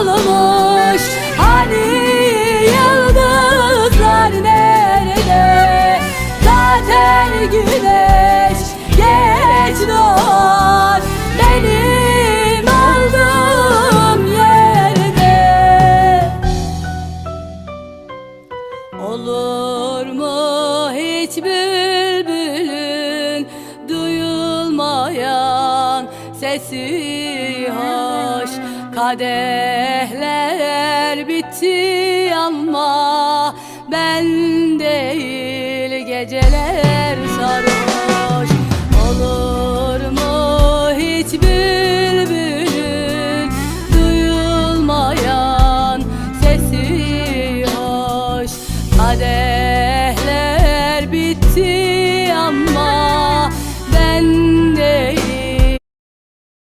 unutulmuş Hani yıldızlar nerede? Zaten güneş geç doğar. Benim aldığım yerde. Olur mu hiç bülbülün Duyulmayan sesi? ha Kadehler bitti ama ben değil geceler sarhoş Olur mu hiç bülbülün duyulmayan sesi hoş. Kadehler bitti ama